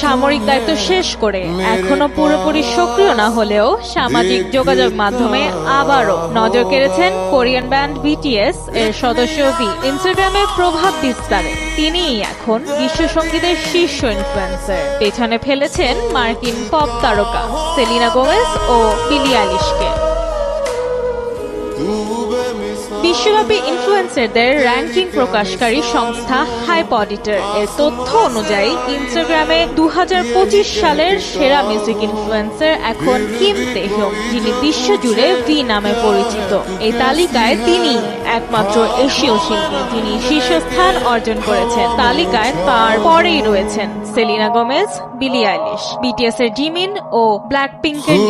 সামরিক দায়িত্ব শেষ করে এখনও পুরোপুরি সক্রিয় না হলেও সামাজিক যোগাযোগ মাধ্যমে আবারও নজর কেড়েছেন কোরিয়ান ব্যান্ড বিটিএস এর সদস্য বি ইনস্টাগ্রামে প্রভাব বিস্তারে। তিনি এখন বিশ্ব সঙ্গীতের শীর্ষ ইনফ্লুয়েন্সার পেছনে ফেলেছেন মার্কিন পপ তারকা সেলিনা গোমেজ ও বিলি আলিশকে বিশ্বব্যাপী ইনফ্লুয়েন্সারদের র্যাঙ্কিং প্রকাশকারী সংস্থা হাইপ অডিটর এর তথ্য অনুযায়ী ইনস্টাগ্রামে দু হাজার পঁচিশ সালের সেরা মিউজিক ইনফ্লুয়েন্সার এখন কিম তেহ যিনি বিশ্বজুড়ে ভি নামে পরিচিত। এই তালিকায় তিনি একমাত্র এশীয় শিল্পী, যিনি শীর্ষস্থান অর্জন করেছেন। তালিকায় তার পরেই রয়েছেন Selena Gomez Billie Eilish BTS এর জিমিন ও ব্ল্যাক পিঙ্কের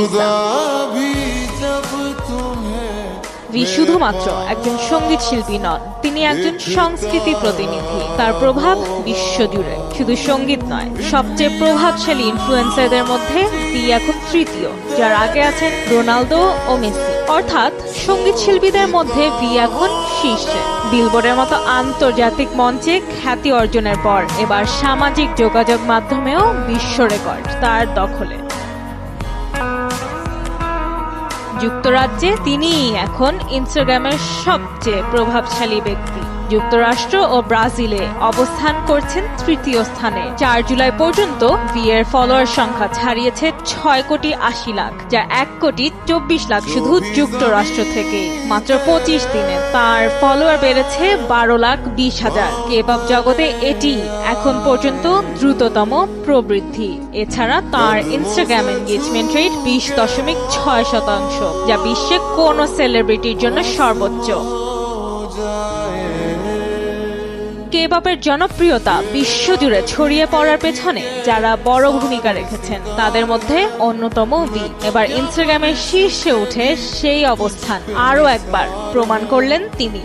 ভি শুধুমাত্র একজন সংগীত শিল্পী নন, তিনি একজন সংস্কৃতি প্রতিনিধি। তার প্রভাব বিশ্বজুড়ে। শুধু সংগীত নয়, সবচেয়ে প্রভাবশালী ইনফ্লুয়েন্সারদের মধ্যে ভি এখন তৃতীয়, যার আগে আছেন রোনালদো ও মেসি। অর্থাৎ সংগীত শিল্পীদের মধ্যে ভি এখন শীর্ষে। বিলবোর্ডের মতো আন্তর্জাতিক মঞ্চে খ্যাতি অর্জনের পর এবার সামাজিক যোগাযোগ মাধ্যমেও বিশ্ব রেকর্ড তার দখলে। যুক্তরাজ্যে তিনি এখন ইনস্টাগ্রামের সবচেয়ে প্রভাবশালী ব্যক্তি। যুক্তরাষ্ট্র ও ব্রাজিলে অবস্থান করছেন তৃতীয় স্থানে। চার জুলাই পর্যন্ত বিয়ের ফলোয়ার সংখ্যা ছাড়িয়েছে ছয় কোটি আশি লাখ, যা এক কোটি চব্বিশ লাখ শুধু যুক্তরাষ্ট্র থেকে। মাত্র পঁচিশ দিনে তার ফলোয়ার বেড়েছে বারো লাখ বিশ হাজার। কেবাব জগতে এটি এখন পর্যন্ত দ্রুততম প্রবৃদ্ধি। এছাড়া তার ইনস্টাগ্রাম এনগেজমেন্ট রেট বিশ দশমিক ছয় শতাংশ, যা বিশ্বে কোনো সেলিব্রিটির জন্য সর্বোচ্চ। কেবাবের জনপ্রিয়তা বিশ্বজুড়ে ছড়িয়ে পড়ার পেছনে যারা বড় ভূমিকা রেখেছেন, তাদের মধ্যে অন্যতম ভি এবার ইনস্টাগ্রামের শীর্ষে উঠে সেই অবস্থান আরও একবার প্রমাণ করলেন তিনি।